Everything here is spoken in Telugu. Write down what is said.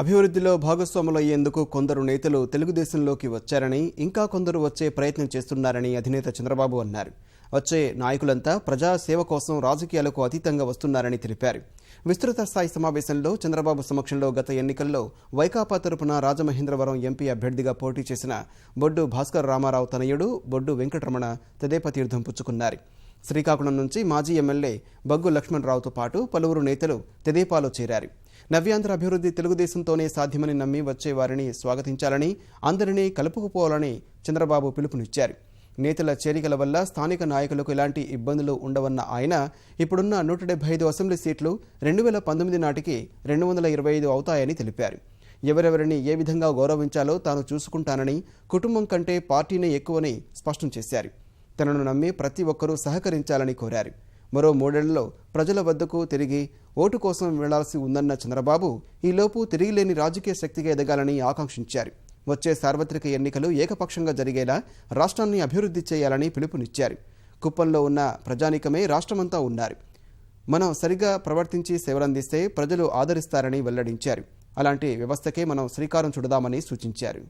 అభివృద్ధిలో భాగస్వాములయ్యేందుకు కొందరు నేతలు తెలుగుదేశంలోకి వచ్చారని ఇంకా కొందరు వచ్చే ప్రయత్నం చేస్తున్నారని అధినేత చంద్రబాబు అన్నారు. వచ్చే నాయకులంతా ప్రజాసేవ కోసం రాజకీయాలకు అతీతంగా వస్తున్నారని తెలిపారు. విస్తృత స్థాయి సమావేశంలో చంద్రబాబు సమక్షంలో గత ఎన్నికల్లో వైకాపా తరపున రాజమహేంద్రవరం ఎంపీ అభ్యర్థిగా పోటీ చేసిన బొడ్డు భాస్కర్ రామారావు తనయుడు బొడ్డు వెంకటరమణ తదేప తీర్థం పుచ్చుకున్నారు. శ్రీకాకుళం నుంచి మాజీ ఎమ్మెల్యే బగ్గు లక్ష్మణరావుతో పాటు పలువురు నేతలు తెదేపాలో చేరారు. నవ్యాంధ్ర అభివృద్ధి తెలుగుదేశంతోనే సాధ్యమని నమ్మి వచ్చే వారిని స్వాగతించాలని అందరినీ కలుపుకుపోవాలని చంద్రబాబు పిలుపునిచ్చారు. నేతల చేరికల వల్ల స్థానిక నాయకులకు ఎలాంటి ఇబ్బందులు ఉండవన్న ఆయన ఇప్పుడున్న నూట డెబ్బై ఐదు అసెంబ్లీ సీట్లు రెండు వేల పంతొమ్మిది నాటికి రెండు వందల ఇరవై ఐదు అవుతాయని తెలిపారు. ఎవరెవరిని ఏ విధంగా గౌరవించాలో తాను చూసుకుంటానని కుటుంబం కంటే పార్టీనే ఎక్కువని స్పష్టం చేశారు. తనను నమ్మి ప్రతి ఒక్కరూ సహకరించాలని కోరారు. మరో మూడేళ్ళలో ప్రజల వద్దకు తిరిగి ఓటు కోసం వెళ్ళాల్సి ఉందన్న చంద్రబాబు ఈలోపు తిరిగిలేని రాజకీయ శక్తిగా ఎదగాలని ఆకాంక్షించారు. వచ్చే సార్వత్రిక ఎన్నికలు ఏకపక్షంగా జరిగేలా రాష్ట్రాన్ని అభివృద్ధి చేయాలని పిలుపునిచ్చారు. కుప్పంలో ఉన్న ప్రజానీకమే రాష్ట్రమంతా ఉన్నారు. మనం సరిగా ప్రవర్తించి సేవలందిస్తే ప్రజలు ఆదరిస్తారని వెల్లడించారు. అలాంటి వ్యవస్థకే మనం శ్రీకారం చుడదామని సూచించారు.